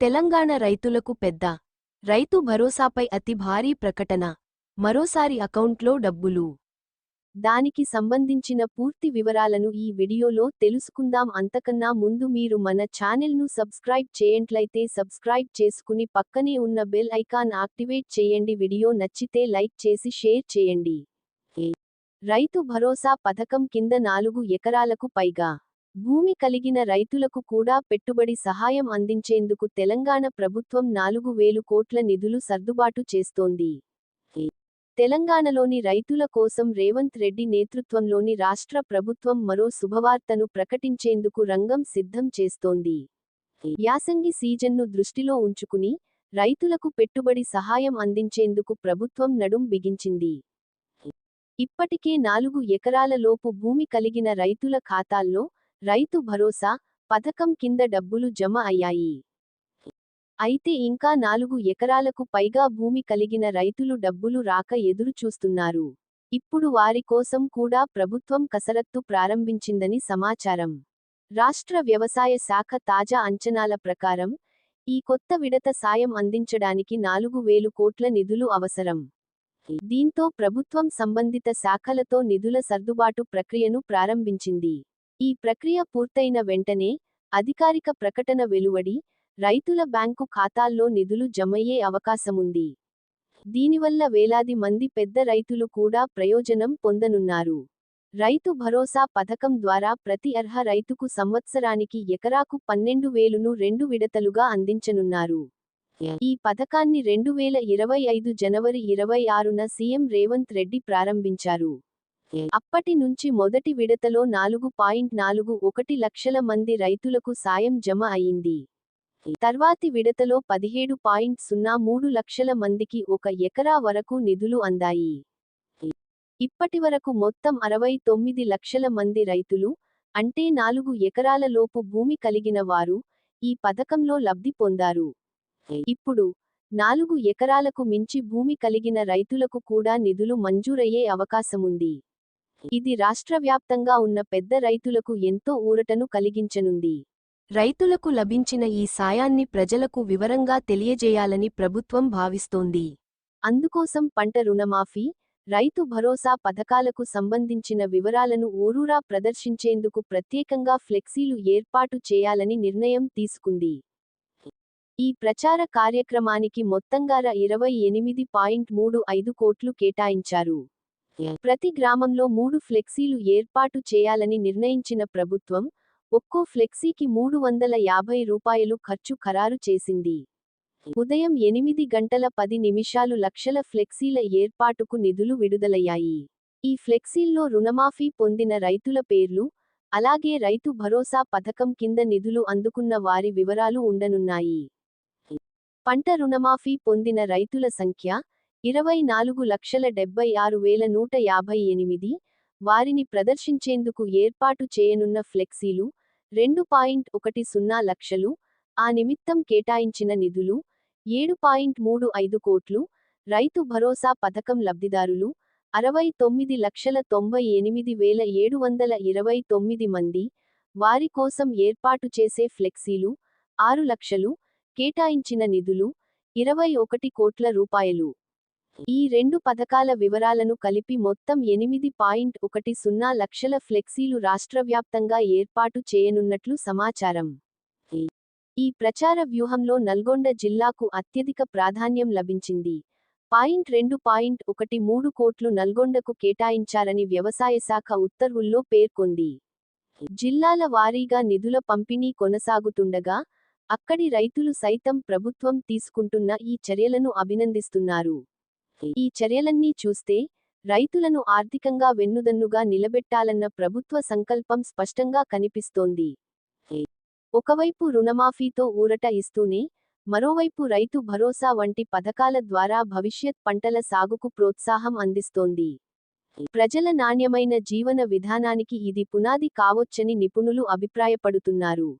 తెలంగాణ రైతులకు పెద్ద. రైతు భరోసాపై అతి భారీ ప్రకటన. మరోసారి అకౌంట్లో డబ్బులు. దానికి సంబంధించిన పూర్తి వివరాలను ఈ వీడియోలో తెలుసుకుందాం. అంతకన్నా ముందు మీరు మన ఛానెల్ను సబ్స్క్రైబ్ చేయంట్లయితే సబ్స్క్రైబ్ చేసుకుని పక్కనే ఉన్న బెల్ ఐకాన్ యాక్టివేట్ చేయండి. వీడియో నచ్చితే లైక్ చేసి షేర్ చేయండి. రైతు భరోసా పథకం కింద నాలుగు ఎకరాలకు పైగా. భూమి కలిగిన రైతులకు కూడా పెట్టుబడి సహాయం అందించేందుకు తెలంగాణ ప్రభుత్వం నాలుగు వేలు కోట్ల నిధులు సర్దుబాటు చేస్తోంది. తెలంగాణలోని రైతుల కోసం రేవంత్ రెడ్డి నేతృత్వంలోని రాష్ట్ర ప్రభుత్వం మరో శుభవార్తను ప్రకటించేందుకు రంగం సిద్ధం చేస్తోంది. యాసంగి సీజన్ను దృష్టిలో ఉంచుకుని రైతులకు పెట్టుబడి సహాయం అందించేందుకు ప్రభుత్వం నడుం బిగించింది. ఇప్పటికే నాలుగు ఎకరాల లోపు భూమి కలిగిన రైతుల ఖాతాల్లో రైతు భరోసా పథకం కింద డబ్బులు జమ అయ్యాయి. అయితే ఇంకా నాలుగు ఎకరాలకు పైగా భూమి కలిగిన రైతులు డబ్బులు రాక ఎదురు చూస్తున్నారు ఇప్పుడు వారి కోసం కూడా ప్రభుత్వం కసరత్తు ప్రారంభించిందని సమాచారం. రాష్ట్ర వ్యవసాయ శాఖ తాజా అంచనాల ప్రకారం ఈ కొత్త విడత సాయం అందించడానికి నాలుగు వేలు కోట్ల నిధులు అవసరం. దీంతో ప్రభుత్వం సంబంధిత శాఖలతో నిధుల సర్దుబాటు ప్రక్రియను ప్రారంభించింది. ఈ ప్రక్రియ పూర్తయిన వెంటనే అధికారిక ప్రకటన వెలువడి రైతుల బ్యాంకు ఖాతాల్లో నిధులు జమయ్యే అవకాశముంది. దీనివల్ల వేలాది మంది పెద్ద రైతులు కూడా ప్రయోజనం పొందనున్నారు. రైతు భరోసా పథకం ద్వారా ప్రతి అర్హ రైతుకు సంవత్సరానికి ఎకరాకు పన్నెండు వేలును రెండు విడతలుగా అందించనున్నారు. ఈ పథకాన్ని రెండు వేల ఇరవై ఐదు జనవరి ఇరవై ఆరున సీఎం రేవంత్ రెడ్డి ప్రారంభించారు. అప్పటి నుంచి మొదటి విడతలో నాలుగు పాయింట్ నాలుగు ఒకటి లక్షల మంది రైతులకు సాయం జమ అయింది. తర్వాతి విడతలో పదిహేడు పాయింట్ సున్నా మూడు లక్షల మందికి ఒక ఎకరా వరకు నిధులు అందాయి. ఇప్పటివరకు మొత్తం అరవై తొమ్మిది లక్షల మంది రైతులు అంటే నాలుగు ఎకరాల లోపు భూమి కలిగిన వారు ఈ పథకంలో లబ్ధి పొందారు. ఇప్పుడు నాలుగు ఎకరాలకు మించి భూమి కలిగిన రైతులకు కూడా నిధులు మంజూరయ్యే అవకాశముంది. ఇది రాష్ట్ర వ్యాప్తంగా ఉన్న పెద్ద రైతులకు ఎంతో ఊరటను కలిగించనుంది. రైతులకు లభించిన ఈ సాయాన్ని ప్రజలకు వివరంగా తెలియజేయాలని ప్రభుత్వం భావిస్తోంది. అందుకోసం పంట రుణమాఫీ రైతు భరోసా పథకాలకు సంబంధించిన వివరాలను ఊరూరా ప్రదర్శించేందుకు ప్రత్యేకంగా ఫ్లెక్సీలు ఏర్పాటు చేయాలని నిర్ణయం తీసుకుంది. ఈ ప్రచార కార్యక్రమానికి మొత్తంగా ఇరవై ఎనిమిది పాయింట్ మూడు ఐదు కోట్లు కేటాయించారు. ప్రతి గ్రామంలో మూడు ఫ్లెక్సీలు ఏర్పాటు చేయాలని నిర్ణయించిన ప్రభుత్వం ఒక్కో ఫ్లెక్సీకి మూడు వందల యాభై రూపాయలు ఖర్చు ఖరారు చేసింది. ఉదయం ఎనిమిది గంటల పది నిమిషాలు లక్షల ఫ్లెక్సీల ఏర్పాటుకు నిధులు విడుదలయ్యాయి. ఈ ఫ్లెక్సీల్లో రుణమాఫీ పొందిన రైతుల పేర్లు అలాగే రైతు భరోసా పథకం కింద నిధులు అందుకున్న వారి వివరాలు ఉండనున్నాయి. పంట రుణమాఫీ పొందిన రైతుల సంఖ్య ఇరవై నాలుగు లక్షల డెబ్బై ఆరు వేల నూట యాభై ఎనిమిది వారిని ప్రదర్శించేందుకు ఏర్పాటు చేయనున్న ఫ్లెక్సీలు రెండు పాయింట్ ఒకటి సున్నా లక్షలు ఆ నిమిత్తం కేటాయించిన నిధులు ఏడు పాయింట్ మూడు ఐదు కోట్లు రైతు భరోసా పథకం లబ్ధిదారులు అరవై తొమ్మిది లక్షల తొంభై ఎనిమిది వేల ఏడు వందల ఇరవై తొమ్మిది మంది వారి కోసం ఏర్పాటు చేసే ఫ్లెక్సీలు ఆరు లక్షలు కేటాయించిన నిధులు ఇరవై ఒకటి కోట్ల రూపాయలు. ఈ రెండు పథకాల వివరాలను కలిపి మొత్తం ఎనిమిది పాయింట్ ఒకటి సున్నా లక్షల ఫ్లెక్సీలు రాష్ట్రవ్యాప్తంగా ఏర్పాటు చేయనున్నట్లు సమాచారం. ఈ ప్రచార వ్యూహంలో నల్గొండ జిల్లాకు అత్యధిక ప్రాధాన్యం లభించింది. పాయింట్ రెండు పాయింట్ ఒకటి మూడు కోట్లు నల్గొండకు కేటాయించారని వ్యవసాయ శాఖ ఉత్తర్వుల్లో పేర్కొంది. జిల్లాల వారీగా నిధుల పంపిణీ కొనసాగుతుండగా అక్కడి రైతులు సైతం ప్రభుత్వం తీసుకుంటున్న ఈ చర్యలను అభినందిస్తున్నారు. ఈ చర్యలన్నీ చూస్తే రైతులను ఆర్థికంగా వెన్నుదన్నుగా నిలబెట్టాలన్న ప్రభుత్వ సంకల్పం స్పష్టంగా కనిపిస్తోంది. ఒకవైపు రుణమాఫీతో ఊరట ఇస్తూనే మరోవైపు రైతు భరోసా వంటి పథకాల ద్వారా భవిష్యత్ పంటల సాగుకు ప్రోత్సాహం అందిస్తోంది. ప్రజల నాణ్యమైన జీవన విధానానికి ఇది పునాది కావొచ్చని నిపుణులు అభిప్రాయపడుతున్నారు.